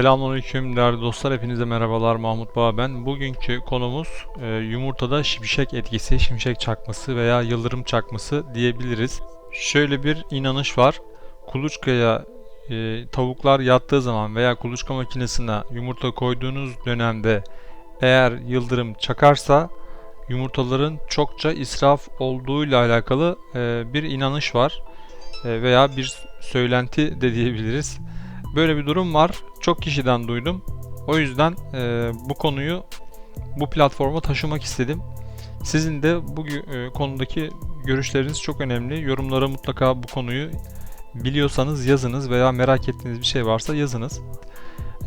Selamünaleyküm değerli dostlar. Hepinize merhabalar. Mahmut Bağ ben. Bugünkü konumuz e, yumurtada şimşek etkisi, şimşek çakması veya yıldırım çakması diyebiliriz. Şöyle bir inanış var. Kuluçkaya e, tavuklar yattığı zaman veya kuluçka makinesine yumurta koyduğunuz dönemde eğer yıldırım çakarsa yumurtaların çokça israf olduğuyla alakalı e, bir inanış var E, veya bir söylenti de diyebiliriz. Böyle bir durum var. Çok kişiden duydum. O yüzden e, bu konuyu bu platforma taşımak istedim. Sizin de bu e, konudaki görüşleriniz çok önemli. Yorumlara mutlaka bu konuyu biliyorsanız yazınız veya merak ettiğiniz bir şey varsa yazınız.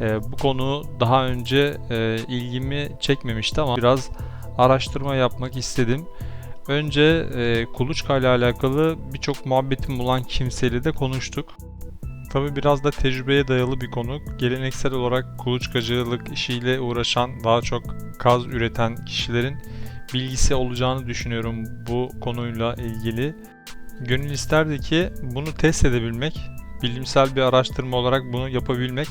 E, bu konu daha önce e, ilgimi çekmemişti ama biraz araştırma yapmak istedim. Önce e, kuluçka ile alakalı birçok muhabbetim olan kimseyle de konuştuk. Tabi biraz da tecrübeye dayalı bir konu. Geleneksel olarak kuluçkacılık işiyle uğraşan, daha çok kaz üreten kişilerin bilgisi olacağını düşünüyorum bu konuyla ilgili. Gönül isterdi ki bunu test edebilmek, bilimsel bir araştırma olarak bunu yapabilmek.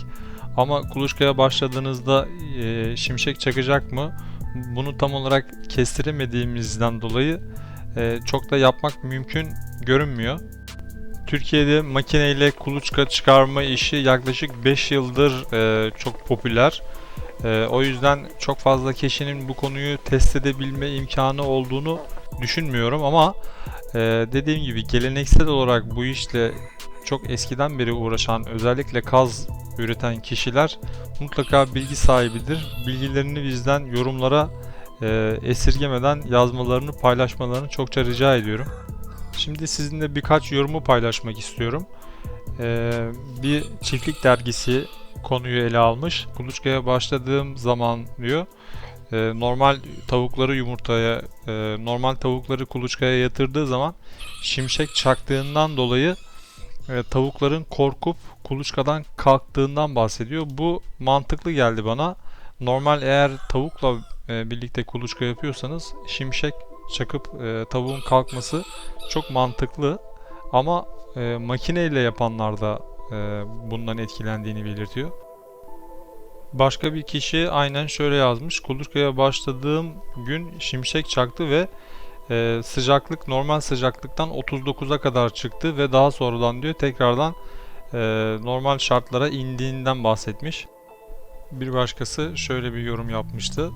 Ama kuluçkaya başladığınızda e, şimşek çakacak mı? Bunu tam olarak kestiremediğimizden dolayı e, çok da yapmak mümkün görünmüyor. Türkiye'de makineyle kuluçka çıkarma işi yaklaşık 5 yıldır e, çok popüler. E, o yüzden çok fazla kişinin bu konuyu test edebilme imkanı olduğunu düşünmüyorum ama e, dediğim gibi geleneksel olarak bu işle çok eskiden beri uğraşan özellikle kaz üreten kişiler mutlaka bilgi sahibidir. Bilgilerini bizden yorumlara e, esirgemeden yazmalarını paylaşmalarını çokça rica ediyorum. Şimdi sizinle birkaç yorumu paylaşmak istiyorum. Ee, bir çiftlik dergisi konuyu ele almış. Kuluçkaya başladığım zaman diyor e, normal tavukları yumurtaya, e, normal tavukları kuluçkaya yatırdığı zaman şimşek çaktığından dolayı e, tavukların korkup kuluçkadan kalktığından bahsediyor. Bu mantıklı geldi bana. Normal eğer tavukla e, birlikte kuluçka yapıyorsanız şimşek çakıp e, tavuğun kalkması çok mantıklı ama e, makineyle yapanlar da e, bundan etkilendiğini belirtiyor. Başka bir kişi aynen şöyle yazmış. Kuluçkaya başladığım gün şimşek çaktı ve e, sıcaklık normal sıcaklıktan 39'a kadar çıktı ve daha sonradan diyor tekrardan e, normal şartlara indiğinden bahsetmiş. Bir başkası şöyle bir yorum yapmıştı.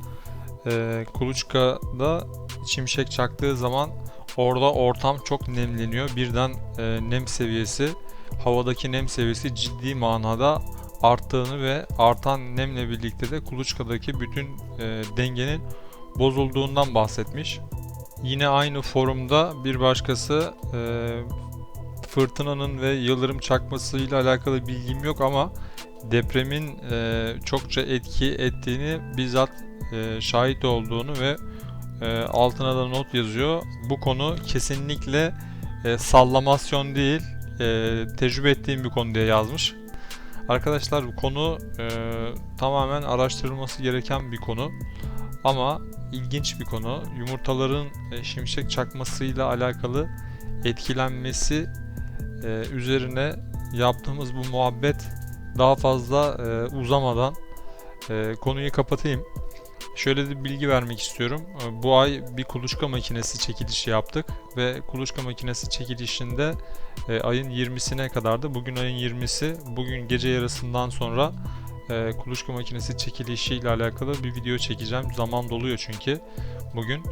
E, kuluçkada şimşek çaktığı zaman orada ortam çok nemleniyor. Birden e, nem seviyesi, havadaki nem seviyesi ciddi manada arttığını ve artan nemle birlikte de kuluçkadaki bütün e, dengenin bozulduğundan bahsetmiş. Yine aynı forumda bir başkası e, fırtınanın ve yıldırım çakmasıyla alakalı bilgim yok ama depremin e, çokça etki ettiğini bizzat e, şahit olduğunu ve e, altına da not yazıyor. Bu konu kesinlikle e, sallamasyon değil, e, tecrübe ettiğim bir konu diye yazmış. Arkadaşlar bu konu e, tamamen araştırılması gereken bir konu. Ama ilginç bir konu. Yumurtaların e, şimşek çakmasıyla alakalı etkilenmesi e, üzerine yaptığımız bu muhabbet daha fazla e, uzamadan e, konuyu kapatayım. Şöyle de bilgi vermek istiyorum. Ee, Bu ay bir kuluçka makinesi çekilişi yaptık ve kuluçka makinesi çekilişinde e, ayın 20'sine kadardı. Bugün ayın 20'si. Bugün gece yarısından sonra e, kuluçka makinesi çekilişi ile alakalı bir video çekeceğim. Zaman doluyor çünkü bugün.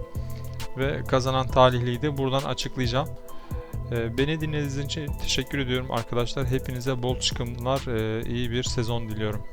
Ve kazanan talihliyi de buradan açıklayacağım. E, Beni dinlediğiniz için teşekkür ediyorum arkadaşlar. Hepinize bol çıkımlar, iyi bir sezon diliyorum.